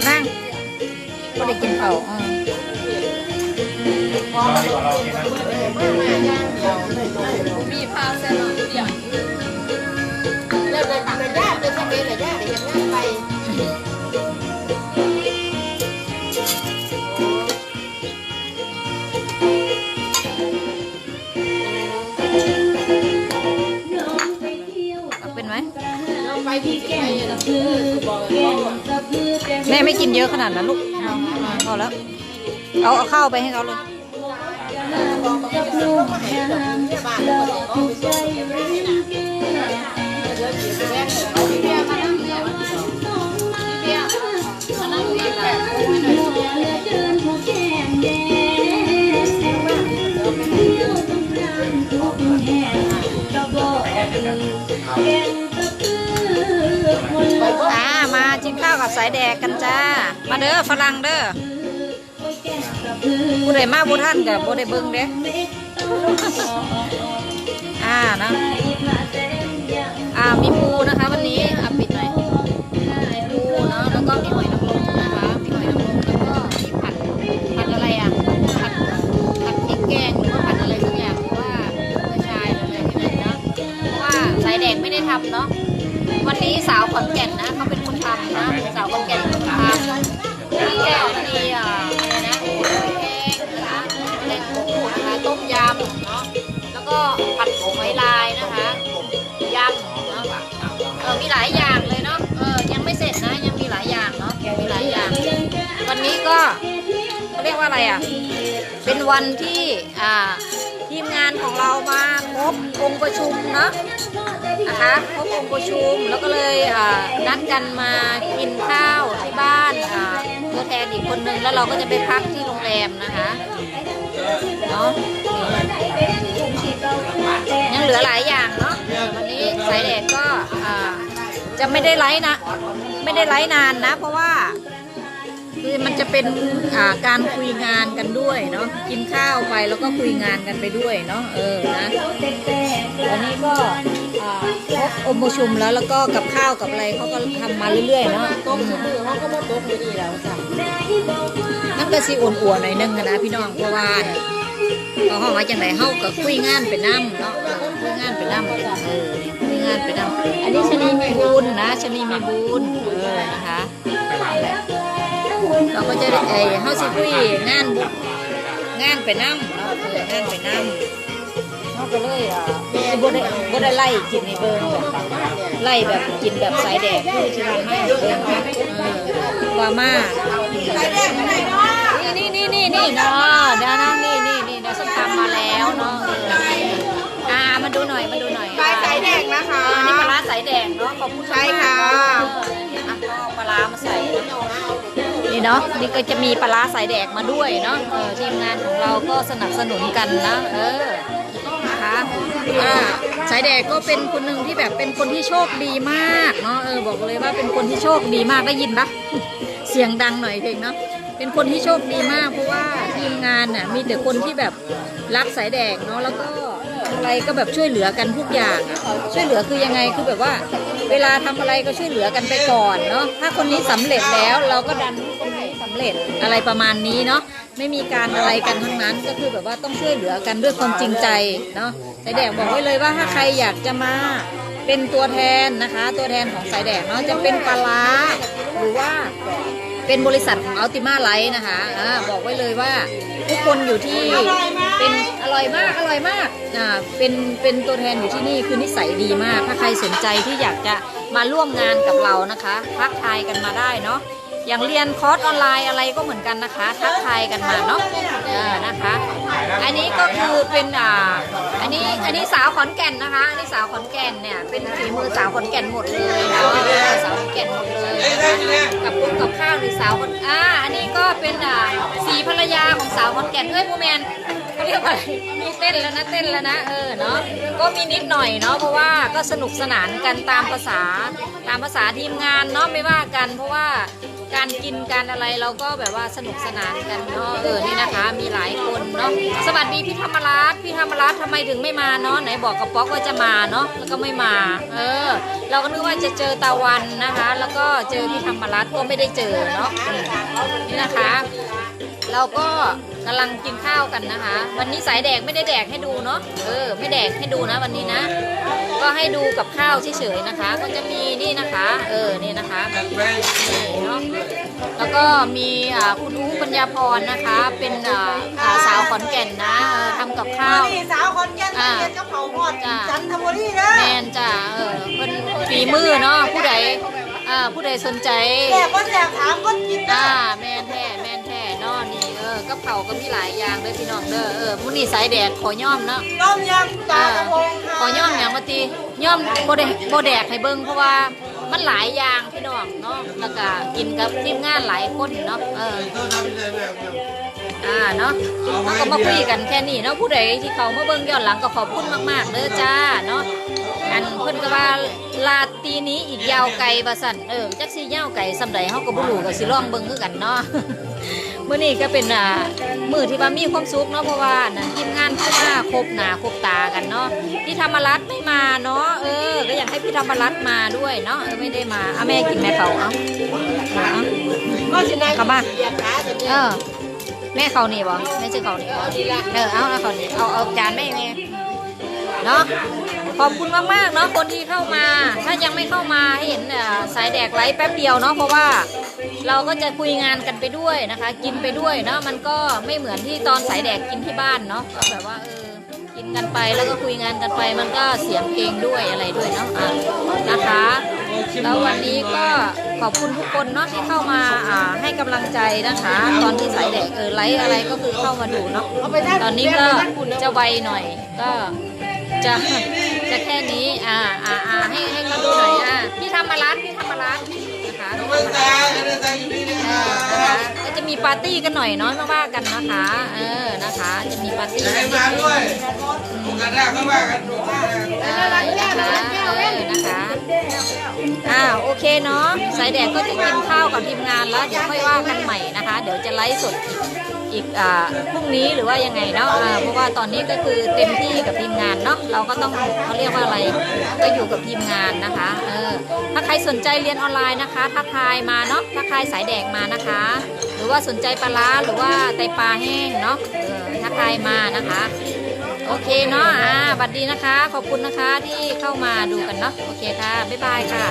ดนั่งก็ได้กินเผาวอืมรอดีกว่าเราโอเคนะมีพาวเส้นหรอเดี๋ยว แม่ไม่กินเยอะขนาดนั้นลูกเอาพอแล้ว เอาเอาข้าวไปให้เขาเลยกับลูกบ้านคนอื่นเขาไปส่ สายแดกกันจ้า มาเด้อฝรั่งเด้อผู้ใดมาผู้ท่านกับผู้ใดเบิ่งเด้อ่านะอ่ามีปูนะคะ วันนี้อะปิดหน่อยปูเนาะแล้วก็มีหอยนางรมนะคะมีหอยนางรมแล้วก็มีผัดผัดอะไรอะผัดผัดพริกแกงหรือว่าผัดอะไรสักอย่างเพราะว่าเมื่อชายอะไรที่ไหนนะเพราะว่าสายแดงไม่ได้ทำเนาะ วันนี้สาวขอนแก่นนะเขาเป็นคนทำนะสาวขอนแก่นเป็นคนทำพี่แก้วมีอ่าอะไรนะแกงนะคะแกงปูนะคะต้มยำเนาะแล้วก็ผัดหอยลายนะคะยำเนาะเออมีหลายอย่างเลยเนาะเออยังไม่เสร็จนะยังมีหลายอย่างเนาะมีหลายอย่าง วันนี้ก็เขาเรียกว่าอะไรอะเป็นวันที่อ่าทีมงานของเรามาครบองค์ประชุมเนาะ นะคะครบองค์ประชุมแล้วก็เลยนัดกันมากินข้าวที่บ้านตัวแทนอีกคนนึงแล้วเราก็จะไปพักที่โรงแรมนะคะเนาะยังเหลือหลายอย่างเนาะวันนี้สายแดดก็จะไม่ได้ไลฟ์นะ ไม่ได้ไลฟ์นานนะ เพราะว่าคือมันจะเป็นาการคุยงานกันด้วยเนาะกินข้าวไปแล้วก็คุยงานกันไปด้วยเนาะเออนะวันนี้ก็ องค์ประชุมแล้วแล้วก็กับข้าวกับอะไรเขาก็ทำมาเรื่อยๆเนาะต้มมือเขาก็มาตกมือดีแล้วจ้ะนั่นก็สิอ่วนๆหน่อยนึงนะพี่น้องเพราะว่าเขาห้องมาจังไหนเฮาก็คุยงานไปน้ำเนาะคุยงานไปน้ำเออคุยงานไปน้ำอันนี้ชะนีมีบุญนะชะนีมีบุญเออนะคะนั่นแหละเราก็จะได้เอ้เฮาสิคุยงานบุงานไปนำเนาะเอองานไปนำเฮา ก็เลยอ่าสิบ่ได้บ่ได้ไล่กินในเบิ่งแบบไล่แบบกินแบบสายแดกคือที่ร้านให้เบิ่งนะเออว่ามานี่นี่นี่นี่นี่เนาะเดี๋ยวนะนี่นี่นี่เดี๋ยวส้มตำมาแล้วเนาะเอออ่ามาดูหน่อยมาดูหน่อยปลายสายแดงนะคะอันนี้ปลาร้าสายแดงเนาะขอบคุณมากใช่ค่ะ เอออะก็เอาปลาร้ามาใส่เนาะนี่เนาะนี่ก็จะมีปลาร้าสายแดกมาด้วยเนาะเออทีมงานของเราก็สนับสนุนกันนะเออนะคะอ่าสายแดกก็เป็นคนหนึ่งที่แบบเป็นคนที่โชคดีมากเนาะเออบอกเลยว่าเป็นคนที่โชคดีมากได้ยินปะเสียงดังหน่อยเพลงเนาะเป็นคนที่โชคดีมาก เพราะว่าทีมงานน่ะมีแต่คนที่แบบรักสายแดกเนาะแล้วก็อะไรก็แบบช่วยเหลือกันทุกอย่าง ช่วยเหลือคือยังไงคือแบบว่า เวลาทำอะไรก็ช่วยเหลือกันไปก่อนเนาะถ้าคนนี้สำเร็จแล้วเราก็ดันคนนี้สำเร็จอะไรประมาณนี้เนาะ ไม่มีการอะไรกันทั้งนั้น ก็คือแบบว่าต้องช่วยเหลือกันด้วยความจริงใจเนาะสายแดกบอกไว้เลยว่าถ้าใครอยากจะมาเป็นตัวแทนนะคะ ตัวแทนของสายแดกเนาะจะเป็นปลาร้าหรือว่าเป็นบริษัทของอัลติมาไลท์นะคะอ่าบอกไว้เลยว่าทุกคนอยู่ที่เป็นอร่อยมากอร่อยมากอ่าเป็นเป็นตัวแทนอยู่ที่นี่คือนิสัยดีมาก ถ้าใครสนใจที่อยากจะมาร่วมงานกับเรานะคะทักทายกันมาได้เนาะ อย่างเรียนคอร์สออนไลน์อะไรก็เหมือนกันนะคะ ทักทายกันมาเนาะเออนะคะ อันนี้ก็คือเป็นอ่าอันนี้อันนี้สาวขอนแก่นนะคะอันนี้สาวขอนแก่นเนี่ยเป็นฝีมือสาวขอนแก่นหมดเลยเนาะสาวขอนแก่นหมดเลยนะคะกับปุ้งกับข้าวหรือสาวคนอ่าอันนี้ก็เป็นอ่าสีภรรยาของสาวขอนแก่นเอ้ยผู้แมนเขาเรียกว่าอะไรมีเต้นแล้วนะเต้นแล้วนะเออเนาะก็มีนิดหน่อยเนาะเพราะว่าก็สนุกสนานกันตามภาษาตามภาษาทีมงานเนาะไม่ว่ากันเพราะว่า การกินการอะไรเราก็แบบว่าสนุกสนานกันเนาะเออนี่นะคะ มีหลายคนเนาะสวัสดีพี่ธรรมรัตน์พี่ธรรมรัตน์ทำไมถึงไม่มาเนาะไหนบอกกับป๊อกว่าจะมาเนาะแล้วก็ไม่มา เออ เราก็นึกว่าจะเจอตะวันนะคะ แล้วก็เจอพี่ธรรมรัตน์ก็ไม่ได้เจอเนาะนี่นะคะ เราก็กำลังกินข้าวกันนะคะ วันนี้สายแดกไม่ได้แดกให้ดูเนาะเออ ไม่แดกให้ดูนะวันนี้นะ ก็ให้ดูกับข้าวเฉยๆนะคะ ก็จะมีนี่นะคะ เออนี่นะคะนี่เนาะแล้วก็มีอ่าคุณอู้ปัญญาพรนะคะ เป็นอ่าอ่าสาวขอนแก่นนะเออทำกับข้าวนี่สาวคนแก่นเรียนกับเขาหอดจ้ะจันทบุรีนะแมนจ้ะเออเพิ่นฝีมือเนาะผู้ใดอ่าผู้ใดสนใจแก่ก็แสบถามก็กินนะอ่าแมนแท้แมนแท้เนาะนี่ เออกับเขาวก็มีหลายอย่างเลยพี่น้องเด้อเออมื้อนี้สายแดดขอย่อมเนาะต้มยำปลากระพงค่ะขอย่อมอย่างว่าตีย่อมบ่ได้บ่แดกให้เบิ่งเพราะว่ามันหลายอย่างพี่น้องเนาะแล้วก็กินกับทีมงานหลายคนเนาะเอออ่าเนาะเราก็มาคุยกันแค่นี้เนาะผู้ใดที่เขามาเบิ่งย้อนหลังก็ขอบคุณมากๆเด้อจ้าเนาะอันเพิ่นก็ว่าลาตีนี้อีกยาวไกลว่าซั่นเออจักสิยาวไกลซำใดเฮาก็บ่รู้ก็สิลองเบิ่งคือกันเนาะ มื้อนี้ก็เป็นอ่ามือที่ว่ามีความสุขเนาะเพราะว่านะทีมงานเข้ามาครบหน้าครบตากันเนาะพี่ธรรมรัตน์ไม่มาเนาะเออ ก็อยากให้พี่ธรรมรัตน์มาด้วยเนาะเออไม่ได้มาอะแม่กินแม่เขาเอาเอาก็ชนะเข้ามาเหยียดขาเออแม่เขานี่บ่แม่ชื่อเขานี่บ่เออเอาเอาเขานี่เอาเอาจานแม่แม่เนาะขอบคุณมากๆเนาะคนที่เข้ามา ถ้ายังไม่เข้ามาให้เห็นสายแดกไลฟ์แป๊บเดียวเนาะเพราะว่า เราก็จะคุยงานกันไปด้วยนะคะ กินไปด้วยเนาะมันก็ไม่เหมือนที่ตอนสายแดกกินที่บ้านเนาะก็แบบว่าเออกินกันไปแล้วก็คุยงานกันไป มันก็เสียงเพลงด้วยอะไรด้วยเนาะอะนะคะแล้ววันนี้ก็ขอบคุณทุกคนเนาะที่เข้ามาอ่าให้กำลังใจนะคะ ตอนที่สายแดกเออไลฟ์อะไรก็คือเข้ามาดูเนาะตอนนี้ก็จะไวหน่อยก็จะจะแค่นี้อ่าอ่าอ่าให้ให้เขาดูหน่อยอะพี่ธรรมรัตน์พี่ธรรมรัตน์นะคะพี่ธรรมรัตน์เออน ก็จะมีปาร์ตี้กันหน่อยเนาะไม่ว่ากันนะคะ เออนะคะ จะมีปาร์ตี้กันนิดนึงอ่านะคะเออนะคะอ้าโอเคเนาะสายแดดก็จะกินข้าวกับทีมงานแล้วเดี๋ยวค่อยว่ากันใหม่นะคะ เดี๋ยวจะไลฟ์สดอีก อีกอ่าพรุ่งนี้หรือว่ายังไงเนาะอ่าเพราะว่าตอนนี้ก็คือเต็มที่กับทีมงานเนาะเราก็ต้องเขาเรียกว่าอะไรก็อยู่กับทีมงานนะคะเออถ้าใครสนใจเรียนออนไลน์นะคะทักทายมาเนาะทักทายสายแดกมานะคะ หรือว่าสนใจปลาร้าหรือว่าไตปลาแห้งเนาะเออทักทายมานะคะโอเคเนาะอ่าบัดดีนะคะ ขอบคุณนะคะที่เข้ามาดูกันเนาะโอเคค่ะบ๊ายบายค่ะ